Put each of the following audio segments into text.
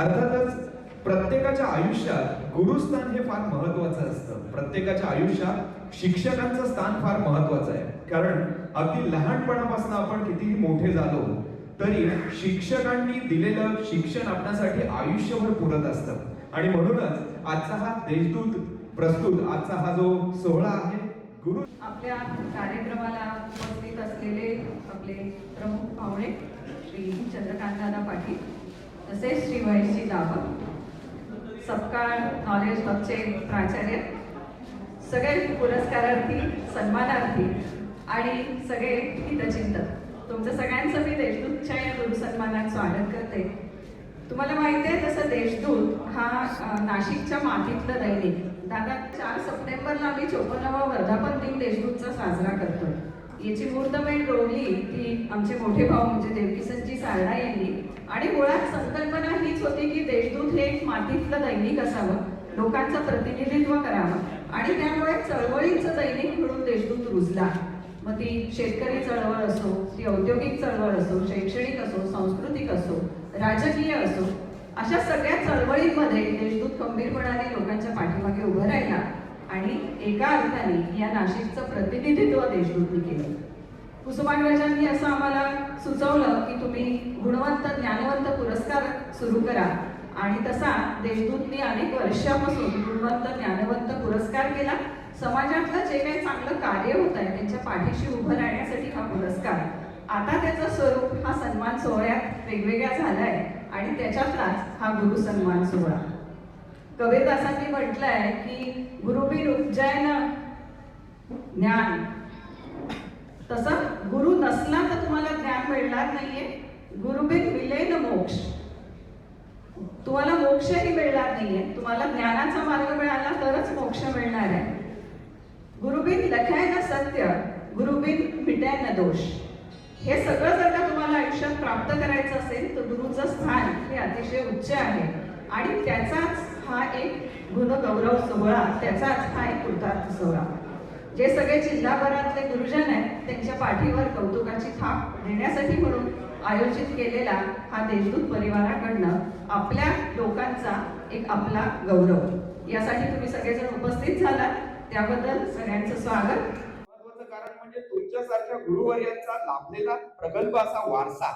अर्थातच प्रत्येकाच्या आयुष्यात गुरुस्थान हे फार महत्वाचं असतं. प्रत्येकाच्या आयुष्यात शिक्षकांचं स्थान फार महत्वाचं आहे. कारण अगदी लहानपणापासून आपण कितीही मोठे झालो तरी शिक्षकांनी दिलेलं शिक्षण आपल्यासाठी आयुष्यभर पुरत असतं. आणि म्हणूनच आजचा हा देशदूत प्रस्तुत आजचा हा जो सोहळा आहे गुरु आपल्या कार्यक्रमाला उपस्थित असलेले आपले प्रमुख पाहुणे श्री चंद्रकांतदादा पाटील. तसेच श्री महेशजी दाभा सपकाळ नॉलेज हबचे प्राचार्य सगळे पुरस्कारार्थी सन्मानार्थी आणि सगळे हितचिंतक. तुमचं सगळ्यांचं मी देशदूतच्या या गुरुसन्मानात स्वागत करते. तुम्हाला माहिती आहे तसं देशदूत हा नाशिकच्या मातीतलं दैनिक. दादा चार सप्टेंबरला आम्ही चोपन्नावा वर्धापन दिन देशदूतचा साजरा करतो याची मुहूर्तमेढ रोवली ती आमचे मोठे भाऊ म्हणजे देवकिसनजी सारडा यांनी आणि मुळात संकल्पना हीच होती की देशदूत हे एक मातीतलं दैनिक असावं लोकांचं प्रतिनिधित्व करावं. आणि त्यामुळे चळवळींचं दैनिक म्हणून देशदूत रुजला. मग ती शेतकरी चळवळ असो ती औद्योगिक चळवळ असो शैक्षणिक असो सांस्कृतिक असो राजकीय असो अशा सगळ्या चळवळींमध्ये देशदूत गंभीरपणाने लोकांच्या पाठीमागे उभं राहिला. आणि एका अर्थाने या नाशिकचं प्रतिनिधित्व देशदूतने केलं. कुसुमाग्रजांनी असं आम्हाला सुचवलं की तुम्ही गुणवंत ज्ञानवंत पुरस्कार सुरू करा. आणि तसा देशदूतनी अनेक वर्षापासून गुणवंत ज्ञानवंत पुरस्कार केला. समाजातलं जे काही चांगलं कार्य होत आहे त्यांच्या पाठीशी उभं राहण्यासाठी हा पुरस्कार. आता त्याचं स्वरूप हा सन्मान सोहळ्यात वेगवेगळा झालाय. आणि त्याच्यातलाच हा गुरु सन्मान सोहळा. कबीरदासांनी म्हटलंय की गुरुबीर उपजयन ज्ञान. तसं गुरु नसला तर तुम्हाला ज्ञान मिळणार नाहीये. गुरुबीर विलेन मोक्ष. तुम्हाला मोक्षही मिळणार नाहीये. तुम्हाला ज्ञानाचा मार्ग मिळाला तरच मोक्ष मिळणार आहे. गुरुबीन लखाय ना सत्य गुरुबीन मिटाय ना दोष. हे सगळं जर का तुम्हाला आयुष्यात प्राप्त करायचं असेल तर गुरुचं स्थान हे अतिशय उच्च आहे. आणि त्याचाच हा एक गुणगौरव सोहळा त्याचाच हा एक कृतार्थ सोहळा. जे सगळे जिल्हाभरातले गुरुजन आहेत त्यांच्या पाठीवर कौतुकाची थाप देण्यासाठी म्हणून आयोजित केलेला हा देशदूत परिवाराकडनं आपल्या लोकांचा एक आपला गौरव. यासाठी तुम्ही सगळेजण उपस्थित झालात. त्याबद्दल सगळ्यांचं स्वागत. महत्वाचं कारण म्हणजे तुमच्यासारख्या गुरुवर्यांचा लाभलेला प्रगल्भ असा वारसा.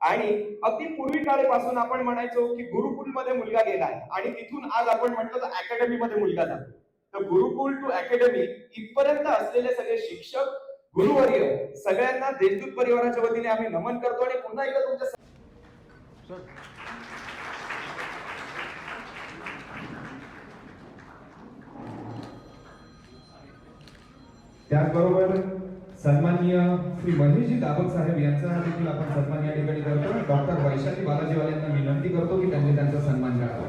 आणि अगदी पूर्वी काळेपासून आपण म्हणायचो की गुरुकुलमध्ये मुलगा गेलाय. आणि तिथून आज आपण म्हटलं तर अकॅडमी मध्ये मुलगा जातो तर गुरुकुल टू अकॅडमी इथपर्यंत असलेले सगळे शिक्षक गुरुवर्य सगळ्यांना देशदूत परिवाराच्या वतीने आम्ही नमन करतो आणि पुन्हा एकदा तुमच्या त्याचबरोबर सन्माननीय श्री महेशजी दाभक साहेब यांचा हा देखील आपण सन्मान या ठिकाणी करतो. डॉक्टर वैशाली बालाजीवाल यांना विनंती करतो की त्यांनी त्यांचा सन्मान करावा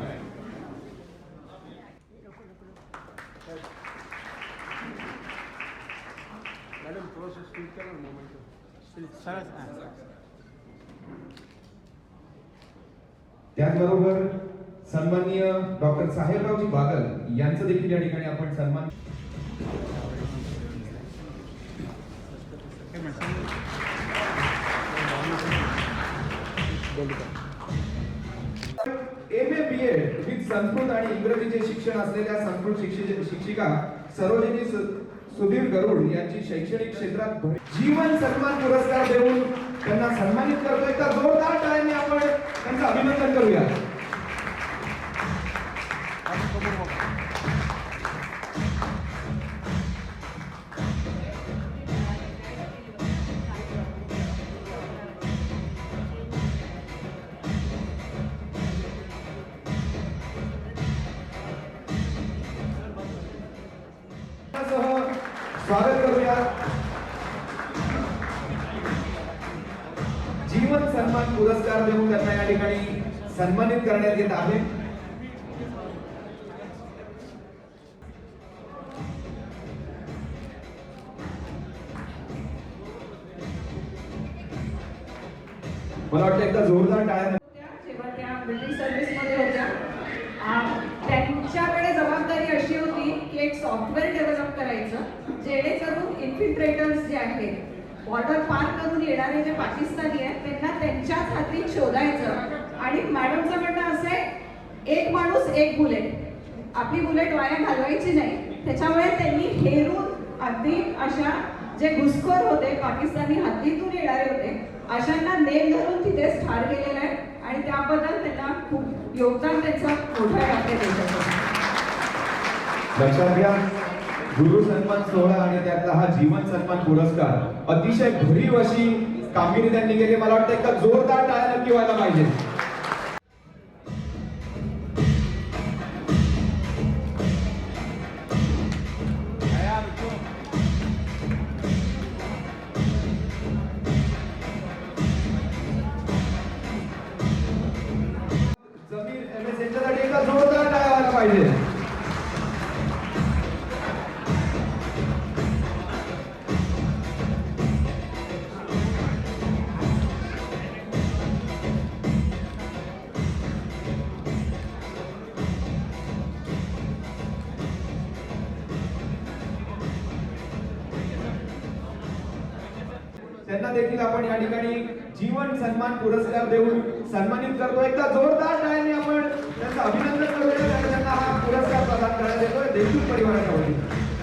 मॅडम थोडंसं स्पीड करा मोमेंट सरळ त्याचबरोबर सन्माननीय डॉक्टर साहेबरावजी बागल यांचं देखील या ठिकाणी आपण सन्मान M A B Ed with Sanskrit आणि इंग्रजीचे शिक्षण असलेल्या संस्कृत शिक्षिका सरोजिनी सुधीर गरुड यांची शैक्षणिक क्षेत्रात जीवन सन्मान पुरस्कार देऊन त्यांना सन्मानित करतोय. तर जोरदार टाळ्यांनी आपण त्यांचं अभिनंदन करूया. जेव्हा सर्व्हिसमध्ये होत्या. त्यांच्याकडे जबाबदारी अशी होती की एक सॉफ्टवेअर डेव्हलप करायचं जेणेकरून इन्फिल्ट्रेटर्स जे आहेत बॉर्डर पार करून येणारे जे पाकिस्तानी आहेत त्यांना त्यांच्याच हाती शोधायचं. आणि मॅडमचं म्हणणं असं आहे एक माणूस एक बुलेट आपली बुलेट वाया घालवायची नाही. त्याच्यामुळे त्यांनी हेरून अगदी अशा जे घुसखोर होते पाकिस्तानी हद्दीतून येणारे होते अशांना नेम धरून तिथेच ठार केलेलं आहे. आणि त्याबद्दल त्यांना खूप योगदान त्यांचं मोठं आहे आपल्या लक्षात घ्या गुरु सन्मान सोहळा आणि त्यातला हा जीवन सन्मान पुरस्कार अतिशय भरीव अशी कामगिरी त्यांनी केली. मला वाटतं एका जोरदार टाळ्या नक्की व्हायला पाहिजे. आपण या ठिकाणी जीवन सन्मान पुरस्कार देऊन सन्मानित करतो. एकदा जोरदार टाळ्यांनी आपण त्यांचं अभिनंदन करूया त्यांना हा पुरस्कार प्रदान करण्यात येतोय देशमुख परिवाराच्या वतीने.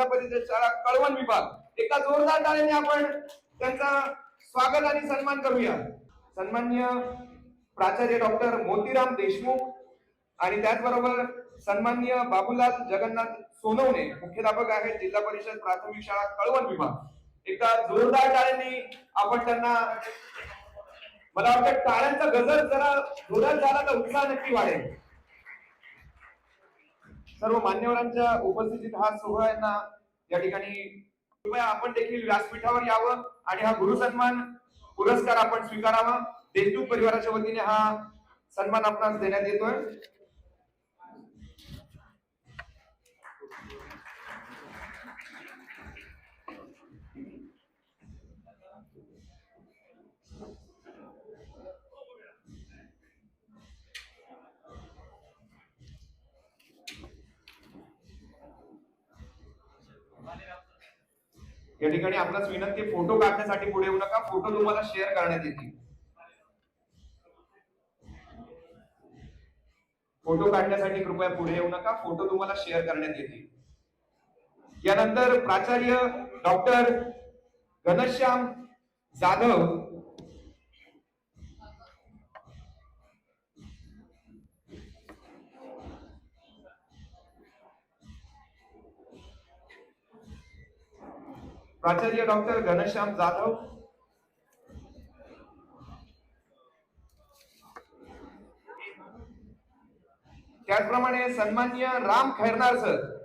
जिल्हा परिषद शाळा कळवण विभाग. एका जोरदार टाळ्याने आपण त्यांचा स्वागत आणि सन्मान करूया. सन्मान्य प्राचार्य डॉक्टर मोतीराम देशमुख आणि त्याचबरोबर सन्मान्य बाबूलाल जगन्नाथ सोनवणे मुख्याध्यापक आहेत जिल्हा परिषद प्राथमिक शाळा कळवण विभाग. एका जोरदार टाळ्यांनी आपण त्यांना मला वाटतं टाळ्यांचा गजर जरा जोरात झाला तर उत्साह नक्की वाढेल. सर्व मान्यवरांच्या उपस्थितीत हा सोहळ्यांना या ठिकाणी कृपया आपण देखील व्यासपीठावर यावं आणि हा गुरु सन्मान पुरस्कार आपण स्वीकारावा. देशदूत परिवाराच्या वतीने हा सन्मान आपणास देण्यात येतोय. या ठिकाणी आपलाच विनंती फोटो काढण्यासाठी पुढे येऊ नका. फोटो तुम्हाला शेअर करण्यात येतील. फोटो काढण्यासाठी कृपया पुढे येऊ नका. फोटो तुम्हाला शेअर करण्यात येतील. यानंतर प्राचार्य डॉक्टर घनश्याम जाधव प्राचार्य डॉक्टर घनश्याम जाधव. त्याचप्रमाणे सन्मान्य राम खैरनार सर.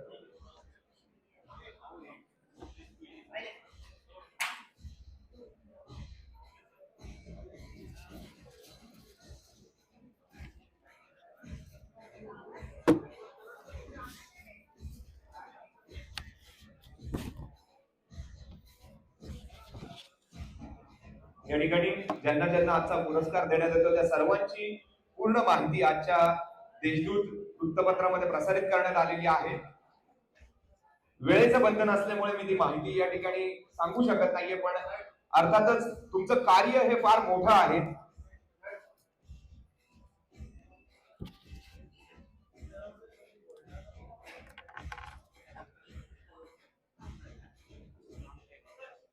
या ठिकाणी ज्यांना ज्यांना आजचा पुरस्कार देण्यात येतो त्या सर्वांची पूर्ण माहिती आजच्या देशदूत वृत्तपत्रामध्ये प्रसारित करण्यात आलेली आहे. वेळेचं बंधन असल्यामुळे मी ती माहिती या ठिकाणी सांगू शकत नाहीये पण अर्थातच तुमचं कार्य हे फार मोठं आहे.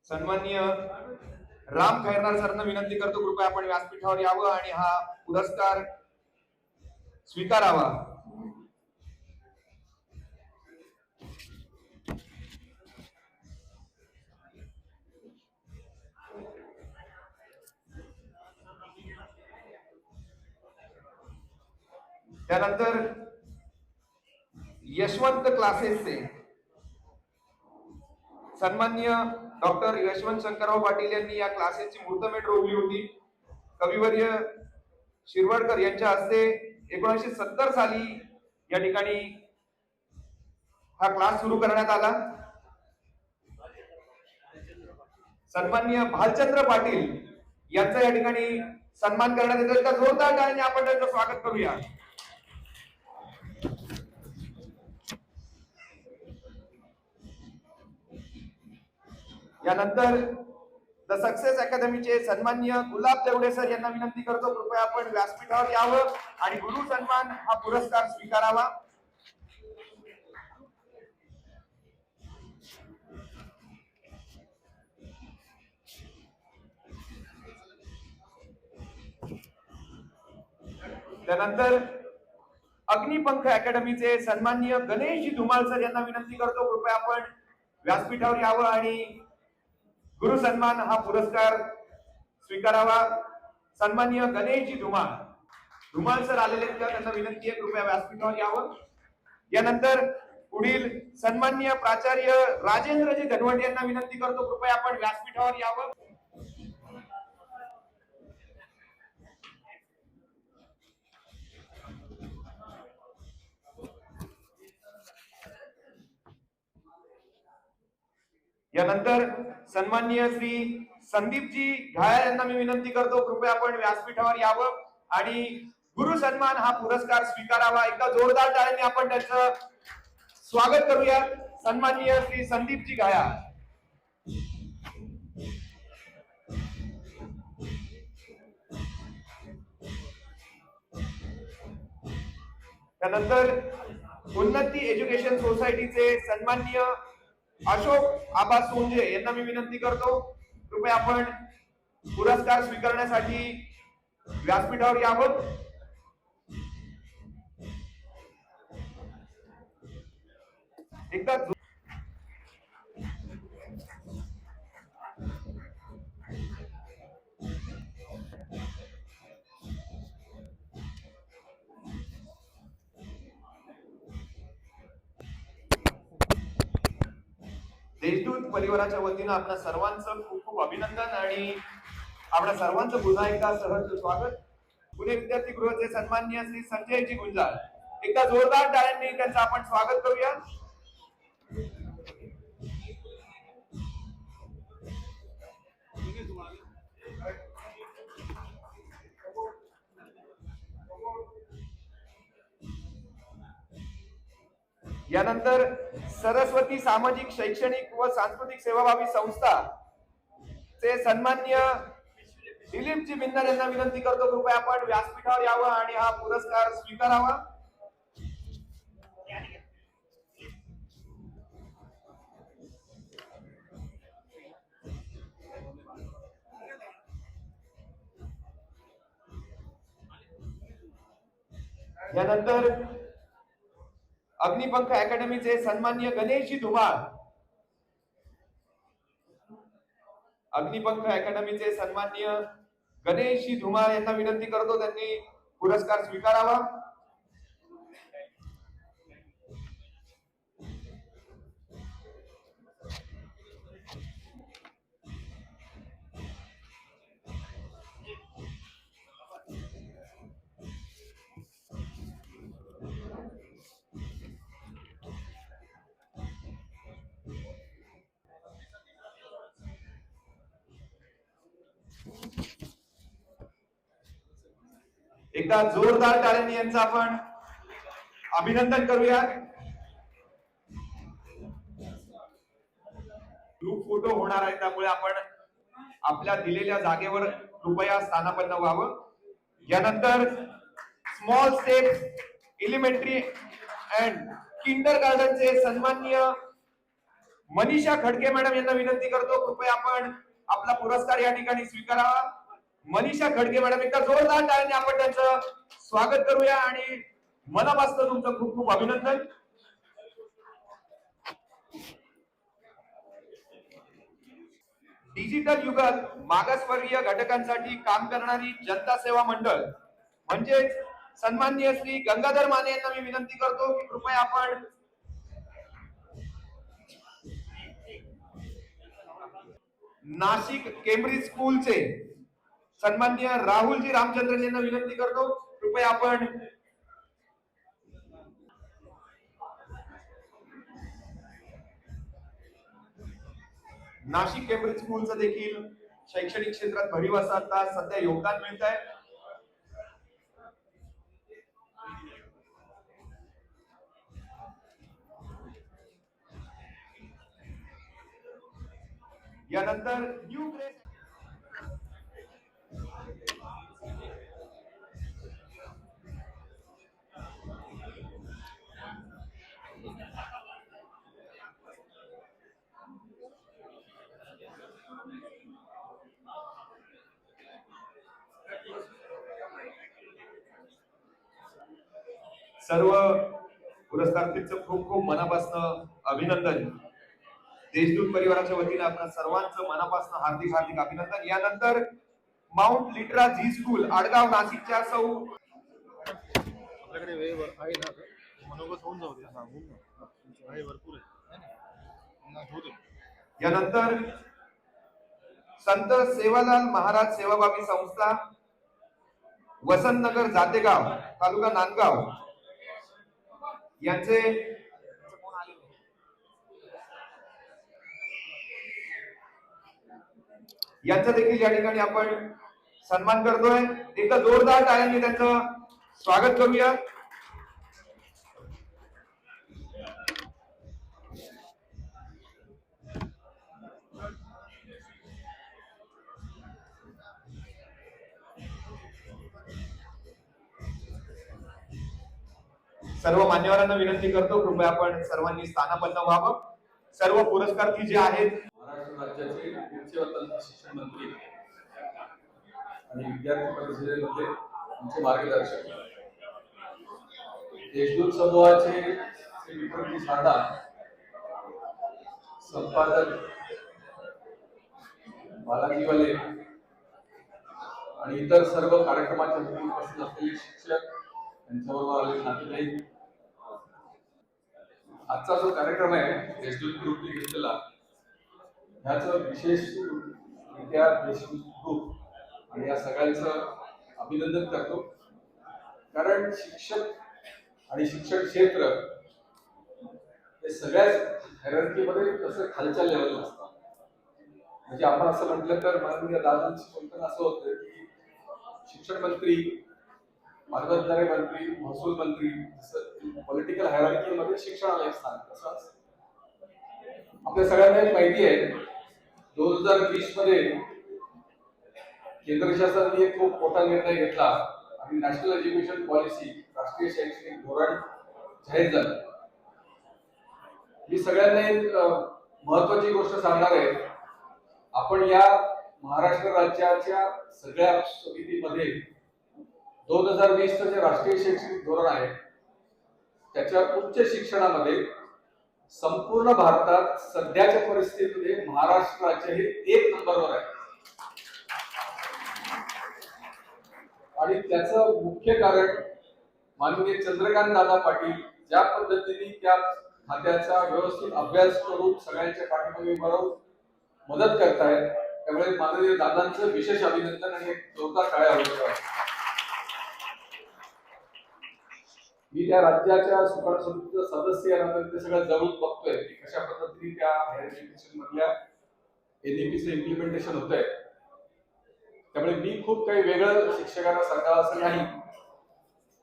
सन्माननीय राम खैरनार सरांना विनंती करतो कृपया आपण व्यासपीठावर यावं आणि हा पुरस्कार स्वीकारावा. त्यानंतर यशवंत क्लासेसचे सन्मान्य डॉक्टर यशवंत शंकरराव पाटील यांनी या क्लासेसची मूर्तमेट रोवली होती. कविवर्य शिरवडकर यांच्या हस्ते एकोणीसशे सत्तर साली या ठिकाणी हा क्लास सुरू करण्यात आला. सन्माननीय भालचंद्र पाटील यांचा या ठिकाणी सन्मान करण्यात येतो जोरदार आपण त्यांचं स्वागत करूया. यानंतर द सक्सेस अकॅडमीचे सन्मान्य गुलाब देवडे सर यांना विनंती करतो कृपया आपण व्यासपीठावर यावं आणि गुरु सन्मान हा पुरस्कार स्वीकारावा. त्यानंतर अग्निपंख अकॅडमीचे सन्मान्य गणेशजी धुमाळ सर यांना विनंती करतो कृपया आपण व्यासपीठावर यावं आणि गुरु सन्मान हा पुरस्कार स्वीकारावा. सन्माननीय गणेशजी धुमाळ. धुमाळ सर आलेले त्यांना विनंती आहे कृपया व्यासपीठावर यावं. यानंतर पुढील सन्माननीय प्राचार्य राजेंद्रजी धनवट यांना विनंती करतो कृपया आपण व्यासपीठावर यावं. यानंतर सन्माननीय श्री संदीपजी घायाळ यांना मी विनंती करतो कृपया आपण व्यासपीठावर यावं आणि गुरु सन्मान हा पुरस्कार स्वीकारावा. एकदा जोरदार टाळ्यांनी आपण त्यांचं स्वागत करूया. सन्माननीय श्री संदीपजी घायाळ त्यानंतर उन्नती एज्युकेशन सोसायटीचे सन्माननीय अशोक आबा सोंजे यांना मी विनंती करतो कृपया आपण पुरस्कार स्वीकारण्यासाठी व्यासपीठावर यावं. एकदा जो- देशदूत परिवाराच्या वतीनं आपल्या सर्वांचं खूप खूप अभिनंदन आणि आपल्या सर्वांचं पुन्हा एकदा सहर्ष स्वागत. पुणे विद्यार्थी गृहाचे सन्माननीय श्री संजयजी गुंजाळ. एकदा जोरदार टाळ्यांनी त्यांचं आपण स्वागत करूया. यानंतर सरस्वती सामाजिक शैक्षणिक व सांस्कृतिक सेवाभावी संस्था चे सन्माननीय दिलीपजी बिन्नर यांना विनंती करतो कृपया आपण व्यासपीठावर यावं आणि हा पुरस्कार स्वीकारावा. यानंतर अग्निपंख अकॅडमीचे सन्मान्य गणेशजी धुमाळ. अग्निपंख अकॅडमीचे सन्मान्य गणेशजी धुमाळ यांना विनंती करतो त्यांनी पुरस्कार स्वीकारावा. एकदा जोरदार टाळ्यांनी यांचं आपण अभिनंदन करूया ग्रुप फोटो होणार आहे त्यामुळे आपण आपल्या दिलेल्या जागेवर कृपया स्थानापन्न व्हावं. यानंतर स्मॉल स्टेप एलिमेंटरी अँड किंडर गार्डनचे सन्माननीय मनीषा खडके मॅडम यांना विनंती करतो कृपया आपण आपला पुरस्कार या ठिकाणी स्वीकारावा. मनीषा खडके मॅडम एकदा जोरदार टाळ्याने आपण त्यांचं स्वागत करूया आणि मनापासून तुमचं खूप खूप अभिनंदन. डिजिटल युगात मागासवर्गीय घटकांसाठी काम करणारी जनता सेवा मंडळ म्हणजेच सन्माननीय श्री गंगाधर माने यांना मी विनंती करतो की कृपया आपण नाशिक केम्ब्रिज स्कूलचे सन्माननीय राहुलजी रामचंद्रन यांना विनंती करतो. कृपया आपण नाशिक केम्ब्रिज स्कूलचं देखील शैक्षणिक क्षेत्रात भरीव आता सध्या योगदान मिळत आहे यानंतर न्यू ग्रेस सर्व पुरस्कार खूप खूप मनापासून अभिनंदन. देशदूत परिवाराच्या वतीने आपल्या सर्वांचं मनापासून हार्दिक हार्दिक अभिनंदन. यानंतर Mount Litera Zee school Adgaon नाशिकच्या सौ आपल्याकडे वेळ भर- आहे ना मनोगत होऊन जाऊ दे. हा होऊन आहे भरपूर आहे. यानंतर संत सेवालाल महाराज सेवाभावी संस्था वसंतनगर जातेगाव तालुका नांदगाव. यांचे यांचा देखील या ठिकाणी आपण सन्मान करतोय. एकदा जोरदार टाळ्यांनी त्यांचं. स्वागत करूया. सर्व मान्यवरांना विनंती करतो कृपया आपण सर्वांनी स्थानापन्न व्हावं. सर्व पुरस्कार्थी जे आहेत. महाराष्ट्र राज्याचे उच्च व तंत्र शिक्षण मंत्री. आणि विद्यार्थी परिषदेमध्ये आमचे मार्गदर्शक. देशदूत समूहाचे श्री विक्रमजी साधा संपादक बालाजी वाले आणि इतर सर्व कार्यक्रमाच्या उपस्थित असलेले शिक्षक यांच्याबरोबर आलेले नातेवाईक आजचा जो कार्यक्रम आहे देशदूत ग्रुपने घेतलेला ह्याचं विशेष रित्या देशदूत ग्रुप आणि या सगळ्यांचं अभिनंदन करतो. कारण शिक्षक आणि शिक्षण क्षेत्र हे सगळ्याच हायरार्कीमध्ये कसं खालच्या लेवलला असतात. म्हणजे आपण असं म्हटलं तर माननीय दादांची कल्पना असं होतं की शिक्षण मंत्री मानवंतरे मंत्री महसूल मंत्री जसं पॉलिटिकल हायरार्कीमध्ये शिक्षणाला एक स्थान तसं आपल्या सगळ्यांना माहिती आहे. दोन हजार वीसमध्ये केंद्र शासनाने एक खूप मोठा निर्णय घेतला आणि नॅशनल एज्युकेशन पॉलिसी राष्ट्रीय शैक्षणिक धोरण जाहीर झालं. मी सगळ्यांना एक महत्वाची गोष्ट सांगणार आहे. आपण या महाराष्ट्र राज्याच्या सगळ्या समितीमध्ये दोन हजार वीसचं जे राष्ट्रीय शैक्षणिक धोरण आहे त्याच्या उच्च शिक्षणामध्ये संपूर्ण भारतात सध्याच्या परिस्थितीमध्ये महाराष्ट्राचे हे एक नंबरवर आहे. आणि त्याचं मुख्य कारण माननीय चंद्रकांत दादा पाटील ज्या पद्धतीने त्या खात्याचा व्यवस्थित अभ्यास करून सगळ्यांच्या पाठीमागे बरोबर मदत करतायत त्यामुळे माननीय दादांचं विशेष अभिनंदन आणि एक जोरदार टाळ्या आहे. मी त्या राज्याच्या सुकाळ समितीचा सदस्य यानंतर ते सगळं जवळून बघतोय की कशा पद्धतीने त्या हायर एज्युकेशन मधल्या एनईपीचं इम्प्लिमेंटेशन होत आहे त्यामुळे मी खूप काही वेगळं शिक्षकांना सांगावं असं नाही.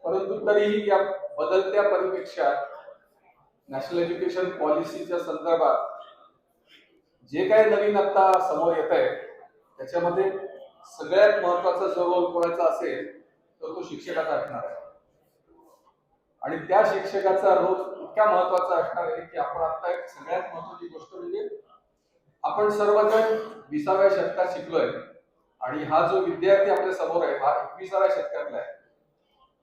परंतु तरीही या बदलत्या परिप्रेक्षात नॅशनल एज्युकेशन पॉलिसीच्या संदर्भात जे काही नवीन आता समोर येत आहे त्याच्यामध्ये सगळ्यात महत्त्वाचा जो रोल कोणाचा असेल तर तो शिक्षकाचा असणार आहे. आणि त्या शिक्षकाचा रोल इतका महत्त्वाचा असणार आहे की आपण आता एक सगळ्यात महत्वाची गोष्ट म्हणजे आपण सर्वजण विसाव्या शतकात शिकलोय आणि हा जो विद्यार्थी आपल्यासमोर आहे हा एकविसाव्या शतकातला आहे.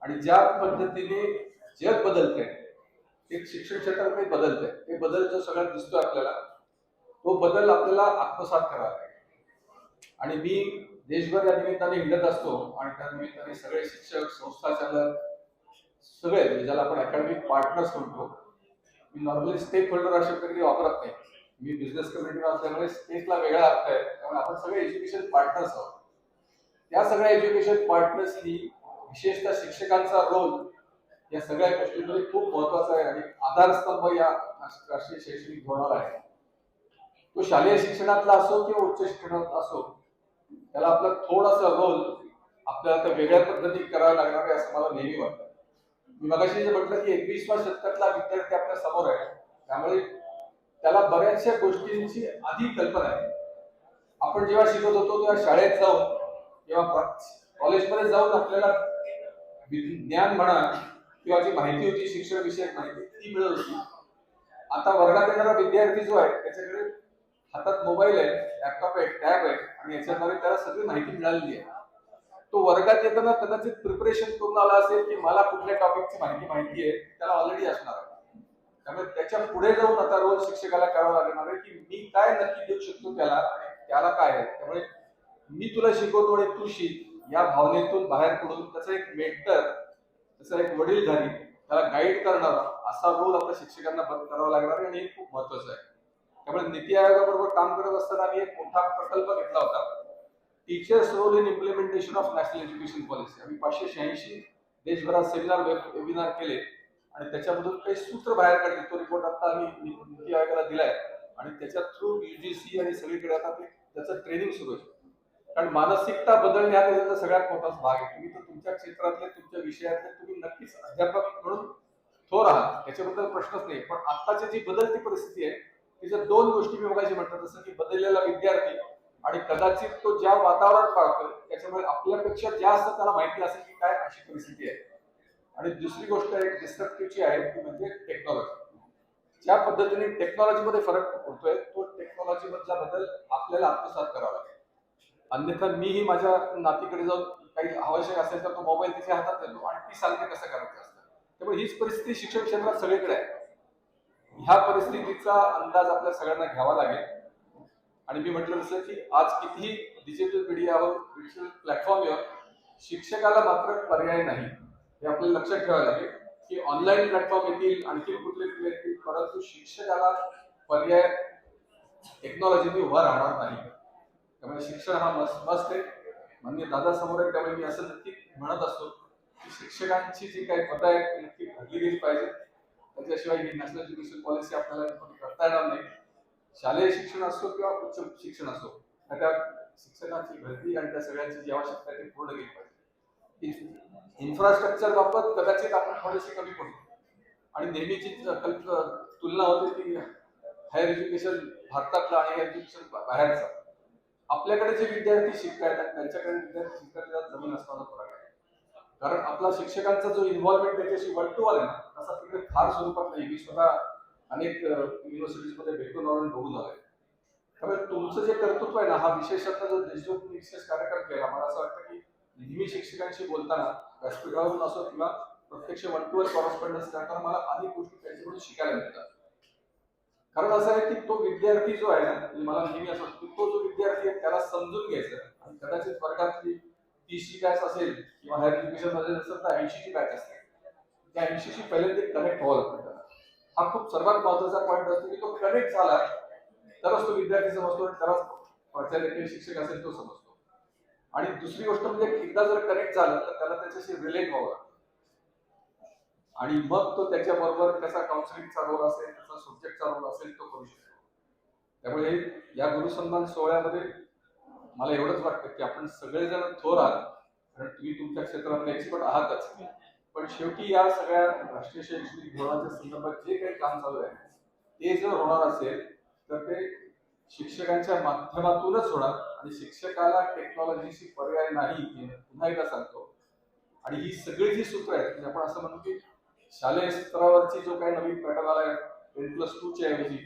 आणि ज्या पद्धतीने जग बदलतंय एक शिक्षण क्षेत्रामध्ये बदलतंय. ते बदल जो सगळ्यात दिसतोय आपल्याला तो बदल आपल्याला आत्मसात करावा लागेल. आणि मी देशभर या निमित्ताने हिंडत असतो आणि त्या निमित्ताने सगळे शिक्षक संस्था चालक सगळे म्हणजे ज्याला आपण अकॅडमिक पार्टनर्स म्हणतो. मी नॉर्मली स्टेक होल्डर अशा प्रकारे वापरत नाही. मी बिझनेस कम्युनिटीला असल्यामुळे स्टेकला वेगळा अर्थ आहे. त्यामुळे आपण सगळे एज्युकेशन पार्टनर्स आहोत. त्या सगळ्या एज्युकेशन पार्टनर्सनी विशेषतः शिक्षकांचा रोल या सगळ्या गोष्टींमध्ये खूप महत्त्वाचा आहे आणि आधारस्तंभ या राष्ट्रीय शैक्षणिक धोरणाला आहे. तो शालेय शिक्षणातला असो किंवा उच्च शिक्षणातला असो त्याला आपला थोडासा रोल आपल्याला त्या वेगळ्या पद्धतीने करावा लागणार आहे असं मला नेहमी वाटतं. मी मगाशी जे म्हटलं की एकवीसव्या शतकातला विद्यार्थी आपल्यासमोर आहे. त्यामुळे त्याला बऱ्याचशा गोष्टींची आधी कल्पना आहे. आपण जेव्हा शिकत होतो तेव्हा शाळेत जाऊन किंवा कॉलेजमध्ये जाऊन आपल्याला ज्ञान म्हणा किंवा जी माहिती होती शिक्षण विषयक माहिती ती मिळत होती. आता वर्गात येणारा विद्यार्थी जो आहे त्याच्याकडे हातात मोबाईल आहे लॅपटॉप आहे टॅब आहे आणि याच्याद्वारे त्याला सगळी माहिती मिळालेली आहे. तो वर्गात येताना कदाचित प्रिपरेशन करून आला असेल की मला कुठल्या टॉपिकची माहिती माहिती आहे त्याला ऑलरेडी असणार आहे. त्यामुळे त्याच्या पुढे जाऊन आता रोज शिक्षकाला करावं लागणार आहे की मी काय नक्की देऊ शकतो त्याला आणि त्याला काय आहे. त्यामुळे मी तुला शिकवतो आणि तू शिक. या भावनेतून बाहेर पडून त्याचा एक मेंटर त्याचा एक वडीलधारी त्याला गाईड करणारा असा रोल आपल्या शिक्षकांना बंद करावा लागणार आहे आणि हे खूप महत्वाचं आहे. त्यामुळे नीती आयोगाबरोबर काम करत असताना आम्ही एक मोठा प्रकल्प घेतला होता. Teachers role in implementation of national education policy आम्ही पाचशे शहाऐंशी देशभरात सेमिनार वेबिनार केले आणि त्याच्यामधून काही सूत्र बाहेर काढले. तो रिपोर्ट आता आम्ही नीती आयोगाला दिलाय. आणि त्याच्या थ्रू युजीसी आणि सगळीकडे आता ते त्याचं ट्रेनिंग सुरू आहे. कारण मानसिकता बदलणे हा त्याचा सगळ्यात मोठाच भाग आहे. तुम्ही तर तुमच्या क्षेत्रातले तुमच्या विषयातले तुम्ही नक्कीच अध्यापक म्हणून थोर आहात. त्याच्याबद्दल प्रश्नच नाही. पण आत्ताची जी बदलती परिस्थिती आहे त्याच्या दोन गोष्टी मी बघायची म्हटलं. जसं की बदललेला विद्यार्थी आणि कदाचित तो ज्या वातावरणात पाळतोय त्याच्यामुळे आपल्यापेक्षा जास्त त्याला माहिती असेल की काय अशी परिस्थिती आहे. आणि दुसरी गोष्ट एक डिस्ट्रक्टिव्हची आहे ती म्हणजे टेक्नॉलॉजी ज्या पद्धतीने टेक्नॉलॉजीमध्ये फरक पडतोय तो टेक्नॉलॉजी मधला बदल आपल्याला आत्मसात करावा लागेल. अन्यथा मीही माझ्या नातीकडे जाऊन काही आवश्यक असेल तर तो मोबाईल तिच्या हातात देतो आणि ती सांगते कसं करायचं असतं. त्यामुळे हीच परिस्थिती शिक्षण क्षेत्रात सगळीकडे आहे. ह्या परिस्थितीचा अंदाज आपल्या सगळ्यांना घ्यावा लागेल. आणि मी म्हटलं तसं की आज कितीही डिजिटल मीडियावर डिजिटल प्लॅटफॉर्मवर शिक्षकाला मात्र पर्याय नाही. हे आपल्याला लक्षात ठेवावं लागेल की ऑनलाईन प्लॅटफॉर्म येतील आणखी कुठले कुठले येतील परंतु शिक्षकाला पर्याय टेक्नॉलॉजीने उभा राहणार नाही. त्यामुळे शिक्षण हा मस्त मस्त आहे. म्हणजे दादा समोर आहे त्यामुळे मी असं नक्की म्हणत असतो की शिक्षकांची जी काही पद आहेत ती नक्की भरली गेली पाहिजे त्याच्याशिवाय ही नॅशनल एज्युकेशन पॉलिसी आपल्याला करता येणार नाही. शालेय शिक्षण असो किंवा उच्च शिक्षण असो त्या त्या शिक्षणाची भरती आणि त्या सगळ्यांची जी आवश्यकता आहे ती पूर्ण केली पाहिजे. इन्फ्रास्ट्रक्चर बाबत कदाचित आपण थोडेसे कमी पडू. आणि नेहमीची कल्प तुलना होते ती हायर एज्युकेशन भारतातलं आणि हायर एज्युकेशन बाहेरचं. आपल्याकडे जे विद्यार्थी शिकतायत त्यांच्याकडे विद्यार्थी शिकतात जमीन असताना फरक आहे. कारण आपला शिक्षकांचा जो इन्व्हॉल्वमेंट त्याच्याशी वन टू वन आहे ना तसा तिकडे फार स्वरूपात नाही. मी स्वतः अनेक युनिव्हर्सिटीजमध्ये भेटून आलो बघू आलोय त्यामुळे तुमचं जे कर्तृत्व आहे ना हा विशेषतः जो देशदूत विशेष कार्यक्रम केला मला असं वाटतं की नेहमी शिक्षकांशी बोलताना व्यासपीठावरून असो किंवा प्रत्यक्ष वन टू वन कॉरेस्पॉन्डन्स करताना मला अनेक गोष्टी त्यांच्याकडून शिकायला मिळतात. कारण असं आहे की तो विद्यार्थी जो आहे ना म्हणजे मला नेहमी असं वाटतं की तो जो विद्यार्थी आहे त्याला समजून घ्यायचं आणि कदाचित वर्गातली तीसची बॅच असेल किंवा हायर एज्युकेशनमध्ये असेल तर ऐंशीची बॅच असते त्या ऐंशीशी पहिल्यांदा कनेक्ट व्हावं लागतं. हा खूप सर्वात महत्त्वाचा पॉईंट असतो की तो कनेक्ट झाला तरच तो विद्यार्थी समजतो आणि त्यालाच प्राचार्य किंवा शिक्षक असेल तो समजतो. आणि दुसरी गोष्ट म्हणजे एकदा जर कनेक्ट झालं तर त्याला त्याच्याशी रिलेट व्हावं लागतं. आणि मग तो त्याच्याबरोबर त्याचा काउन्सिलिंगचा रोल असेल त्याचा सब्जेक्टचा रोल असेल तो करू शकतो. त्यामुळे या गुरुसन्मान सोहळ्यामध्ये मला एवढंच वाटतं की आपण सगळेजण थोर आहात कारण तुम्ही तुमच्या क्षेत्रातले एक्सपर्ट आहातच. पण शेवटी या सगळ्या राष्ट्रीय शैक्षणिक धोरणाच्या संदर्भात जे काही काम चालू आहे ते जर होणार असेल तर ते शिक्षकांच्या माध्यमातूनच होणार आणि शिक्षकाला टेक्नॉलॉजीशी पर्याय नाही हे पुन्हा एकदा सांगतो. आणि ही सगळी जी सूत्र आहेत म्हणजे आपण असं म्हणतो की शालेय स्तरावरची जो काही नवीन पॅटर्न आलाय टेन प्लस टू च्या ऐवजी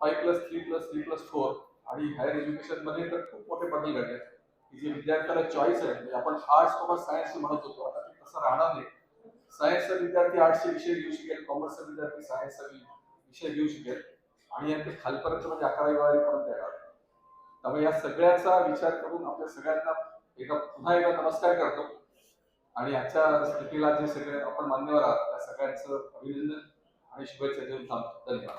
five plus three plus three plus four आणि हायर एज्युकेशनमध्ये तर खूप मोठे बदल घडले की जे विद्यार्थ्याला चॉईस आहे म्हणजे आपण आर्ट्स कॉमर्स सायन्स म्हणत होतो आता ते तसं राहणार नाही. सायन्सचा विद्यार्थी आर्ट्सचे विषय घेऊ शकेल कॉमर्सचा विद्यार्थी सायन्सचा विषय घेऊ शकेल. आणि याचे खालपर्यंत म्हणजे अकरावी बारावीपर्यंत येणार. त्यामुळे या सगळ्याचा विचार करून आपल्या सगळ्यांना एकदा पुन्हा एकदा नमस्कार करतो. आणि याच्या स्थितीला जे सगळे आपण मान्यवर आहात त्या सगळ्यांचं अभिनंदन आणि शुभेच्छा देऊन थांबतो. धन्यवाद.